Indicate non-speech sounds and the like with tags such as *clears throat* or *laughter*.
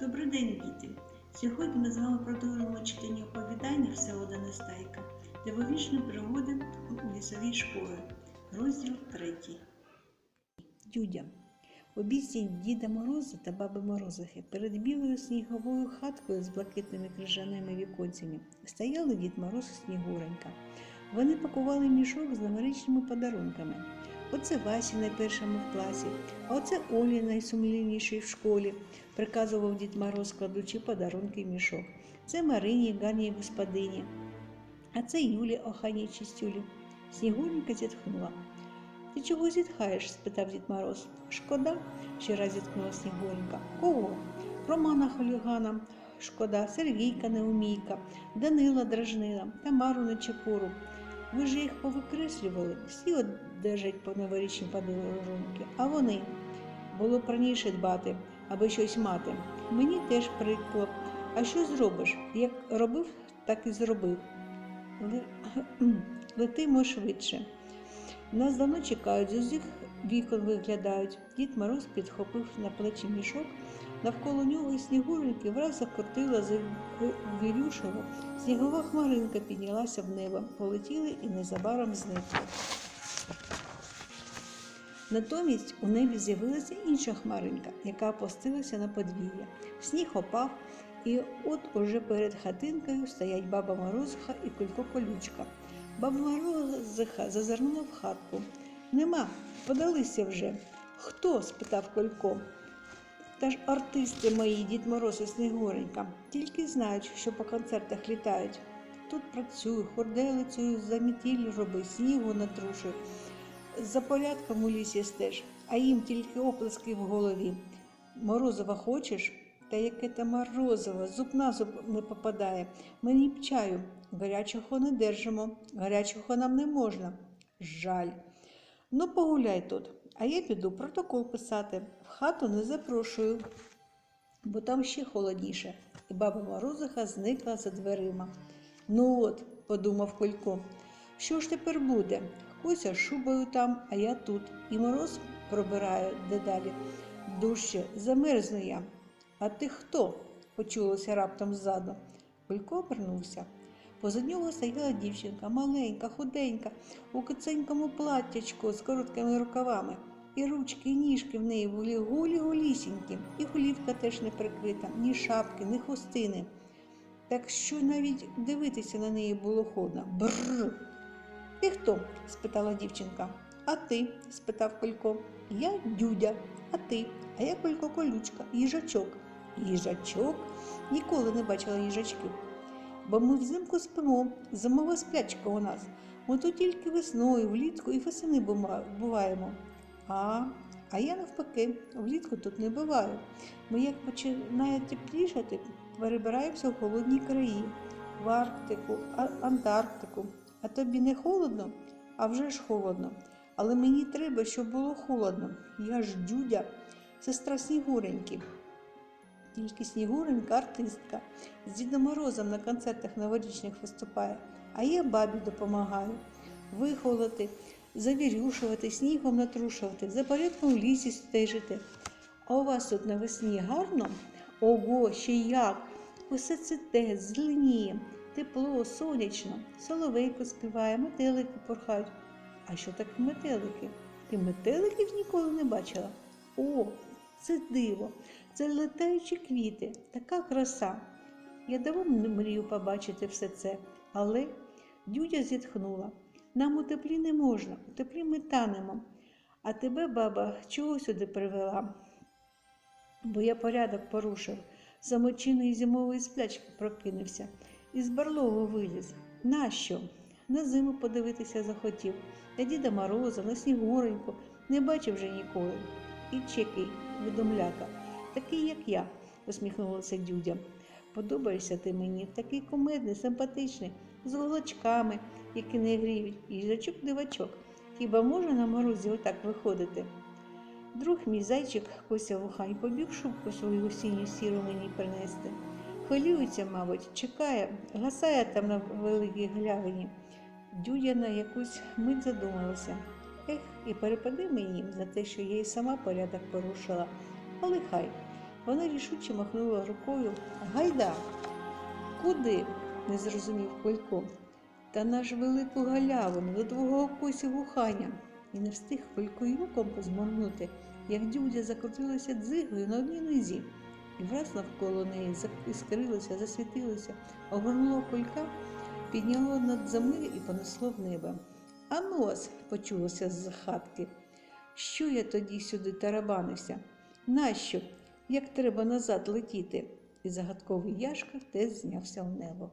Добрий день, діти! Сьогодні ми з вами продовжуємо читання оповідання Всеволода Нестайка Дивовічні пригоди у лісовій школі. Розділ третій. Дюдя. Обіцянь Діда Мороза та баби Морозихи перед білою сніговою хаткою з блакитними крижаними віконцями стояли Дід Мороз і Снігуренька. Вони пакували мішок з новорічними подарунками. Оце Васі на першому класі, а оце Олі найсумлінніший в школі, приказував Дід Мороз, кладучи подарунки в мішок. Це Марині, гарній господині, а це Юлі охайній чистюлі. Снігуренька зітхнула. Ти чого зітхаєш? спитав Дід Мороз. Шкода, ще раз зіткнула Снігуренька. Кого? Романа хулігана. Шкода, Сергійка неумійка, Данила дражнила, Тамару Нечепуру. Ви ж їх повикреслювали, всі одержать по новорічні подарунки, а вони було б раніше дбати, аби щось мати. Мені теж прикло. А що зробиш? Як робив, так і зробив. Ле- *clears throat* Летимо швидше. Нас давно чекають, з усіх вікон виглядають. Дід Мороз підхопив на плечі мішок, навколо нього і снігуреньки враз закрутила завірюшого. Снігова хмаринка піднялася в небо, полетіли і незабаром зникли. Натомість у небі з'явилася інша хмаринка, яка опустилася на подвір'я. Сніг опав, і от уже перед хатинкою стоять баба Морозиха і Колько Колючка. Баба Морозиха зазирнула в хатку. Нема, подалися вже. Хто? спитав Колько. Та ж артисти мої, Дід Мороз і Снігуренька, тільки знають, що по концертах літають. Тут працюю, хорделицею, замітіль роби, снігу натрушив. За порядком у лісі стеж, а їм тільки оплески в голові. Морозова хочеш? Та яке там морозиво, зуб на зуб не попадає. Мені б чаю. Гарячого не держимо, гарячого нам не можна. Жаль. Ну, погуляй тут, а я піду протокол писати. В хату не запрошую, бо там ще холодніше. І баба Морозиха зникла за дверима. Ну от, подумав Колько, що ж тепер буде? Кося шубою там, а я тут. І мороз пробираю дедалі. Дужче, замерзну я. А ти хто? почулося раптом ззаду. Колько обернувся. Позад нього стояла дівчинка, маленька, худенька, у киценькому платтячку з короткими рукавами. І ручки, і ніжки в неї були гулі-гулісінькі, і голівка теж не прикрита, ні шапки, ні хустини. Так що навіть дивитися на неї було ходно. Бррр. Ти хто? спитала дівчинка. А ти? спитав Колько. Я дюдя, а ти? А я Колько колючка, їжачок. Їжачок? Ніколи не бачила їжачків. Бо ми взимку спимо, зимова сплячка у нас. Ми тут тільки весною, влітку і восени буваємо. А, а я навпаки, влітку тут не буваю. Ми як починає теплішати, перебираємося в холодні краї, в Арктику, Антарктику. А тобі не холодно? А вже ж холодно. Але мені треба, щоб було холодно. Я ж дюдя, сестра Снігуреньки. Тільки Снігуренька артистка. З Дідом Морозом на концертах новорічних виступає, а я бабі допомагаю. Вихолоти, завірюшувати, снігом натрушувати, за порядком в лісі стежити. А у вас тут навесні гарно? Ого, ще як! Усе цвіте, зеленіє, тепло, сонячно, соловейко співає, метелики порхають. А що таке метелики? Ти метеликів ніколи не бачила? О, це диво, це летаючі квіти, така краса. Я давно не мрію побачити все це, але дюдя зітхнула. Нам у теплі не можна, у теплі ми танемо. А тебе, баба, чого сюди привела? Бо я порядок порушив, самочинної зимової сплячки прокинувся, із барлогу виліз. Нащо? На зиму подивитися захотів. На Діда Мороза, на Снігуреньку не бачив вже ніколи. І чекай, відомляка, такий, як я, усміхнулася дюдя. Подобаєшся ти мені, такий кумедний, симпатичний, з волочками, які не гріють, їжачок дивачок. Хіба може на морозі отак виходити? Друг мій зайчик Кося Вухань побіг шубку свою осінню сіру мені принести. Хвилюється, мабуть, чекає, гасає там на великій глявині. Дюдя на якусь мить задумалася. Ех, і перепади мені за те, що я й сама порядок порушила. Але хай Вона рішуче махнула рукою. Гайда. Куди? не зрозумів Колько. Та на ж велику галявину до твого посігу ханя. І не встиг Колько й руком як дюдя закрутилася дзигою на одній нозі. І враз навколо неї заіскрилося, засвітилося, огорнуло колька, підняло над землею і понесло в небо. А нос почулося з хатки. Що я тоді сюди тарабанився? Нащо? Як треба назад летіти? І загадковий яшка теж знявся в небо.